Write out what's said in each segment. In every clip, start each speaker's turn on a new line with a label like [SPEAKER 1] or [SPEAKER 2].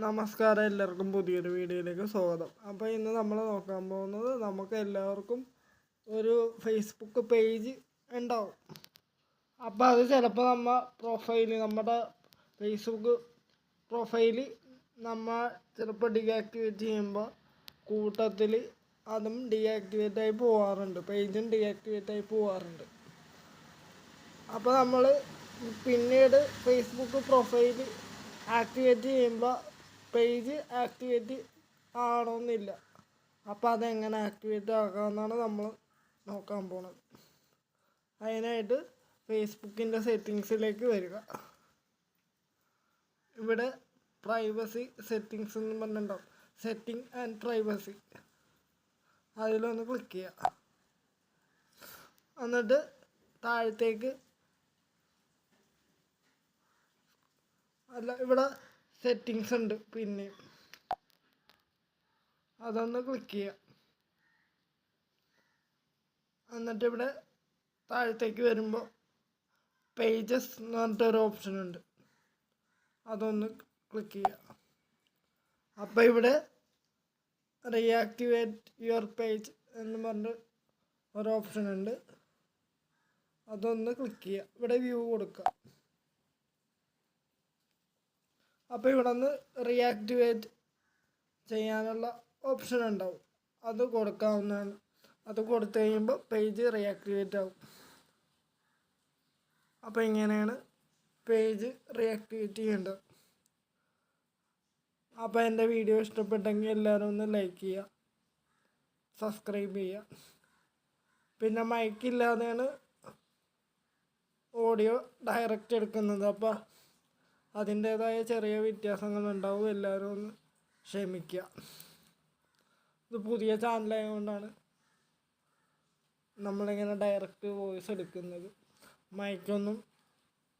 [SPEAKER 1] നമസ്കാരം എല്ലാവർക്കും പുതിയൊരു വീഡിയോയിലേക്ക് സ്വാഗതം. അപ്പോൾ ഇന്ന് നമ്മൾ നോക്കാൻ പോകുന്നത് നമുക്ക് എല്ലാവർക്കും ഒരു ഫേസ്ബുക്ക് പേജ് ഉണ്ടാവും. അപ്പോൾ അത് ചിലപ്പോൾ നമ്മൾ പ്രൊഫൈൽ നമ്മുടെ ഫേസ്ബുക്ക് പ്രൊഫൈൽ നമ്മൾ ചിലപ്പോൾ ഡീആക്ടിവേറ്റ് ചെയ്യുമ്പോൾ കൂട്ടത്തിൽ അതും ഡീആക്ടിവേറ്റ് ആയി പോവാറുണ്ട്. പേജും ഡീആക്ടിവേറ്റ് ആയി പോവാറുണ്ട്. അപ്പോൾ നമ്മൾ പിന്നീട് ഫേസ്ബുക്ക് പ്രൊഫൈൽ ആക്ടിവേറ്റ് ചെയ്യുമ്പോൾ പേജ് ആക്ടിവേറ്റ് ആവണമെന്നില്ല. അപ്പോൾ അതെങ്ങനെ ആക്ടിവേറ്റ് ആക്കാമെന്നാണ് നമ്മൾ നോക്കാൻ പോണത്. അതിനായിട്ട് ഫേസ്ബുക്കിന്റെ സെറ്റിങ്സിലേക്ക് വരിക. ഇവിടെ പ്രൈവസി സെറ്റിങ്സ് എന്ന് പറഞ്ഞിട്ടുണ്ടാവും. Setting and privacy. അതിലൊന്ന് ക്ലിക്ക് ചെയ്യുക എന്നിട്ട് താഴത്തേക്ക് അല്ല ഇവിടെ സെറ്റിങ്സ് ഉണ്ട്. പിന്നെ അതൊന്ന് ക്ലിക്ക് ചെയ്യുക എന്നിട്ട് ഇവിടെ താഴത്തേക്ക് വരുമ്പോൾ പേജസ് എന്ന് പറഞ്ഞിട്ടൊരു ഓപ്ഷൻ ഉണ്ട്. അതൊന്ന് ക്ലിക്ക് ചെയ്യുക അപ്പോൾ ഇവിടെ റീആക്ടിവേറ്റ് യുവർ പേജ് എന്ന് പറഞ്ഞിട്ട് ഒരു ഓപ്ഷൻ ഉണ്ട്. അതൊന്ന് ക്ലിക്ക് ചെയ്യുക ഇവിടെ വ്യൂ കൊടുക്കുക അപ്പോൾ ഇവിടെ നിന്ന് ചെയ്യാനുള്ള ഓപ്ഷൻ ഉണ്ടാവും. അത് കൊടുക്കാവുന്നതാണ്. അത് കൊടുത്തു കഴിയുമ്പോൾ പേജ് റിയാക്ടിവേറ്റ് ആവും. അപ്പോൾ ഇങ്ങനെയാണ് പേജ് റിയാക്ടിവേറ്റ് ചെയ്യേണ്ടത്. അപ്പോൾ എന്റെ വീഡിയോ ഇഷ്ടപ്പെട്ടെങ്കിൽ എല്ലാവരും ഒന്ന് ലൈക്ക് ചെയ്യുക. സബ്സ്ക്രൈബ് ചെയ്യുക. പിന്നെ മൈക്കില്ലാതെയാണ് ഓഡിയോ ഡയറക്റ്റ് എടുക്കുന്നത്. അപ്പോൾ അതിന്റേതായ ചെറിയ വ്യത്യാസങ്ങൾ ഉണ്ടാവും എല്ലാവരും ഒന്ന് ക്ഷമിക്കുക ഇത് പുതിയ ചാനലായതുകൊണ്ടാണ് നമ്മളിങ്ങനെ ഡയറക്റ്റ് വോയിസ് എടുക്കുന്നത്. മൈക്കൊന്നും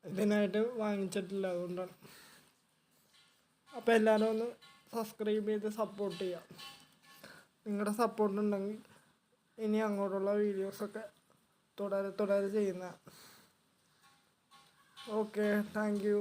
[SPEAKER 1] ഇതിനായിട്ട് വാങ്ങിച്ചിട്ടില്ല അതുകൊണ്ടാണ്. അപ്പോൾ എല്ലാവരും ഒന്ന് സബ്സ്ക്രൈബ് ചെയ്ത് സപ്പോർട്ട് ചെയ്യാം. നിങ്ങളുടെ സപ്പോർട്ട് ഉണ്ടെങ്കിൽ ഇനി അങ്ങോട്ടുള്ള വീഡിയോസൊക്കെ തുടരെ തുടരെ ചെയ്യുന്ന. Okay thank you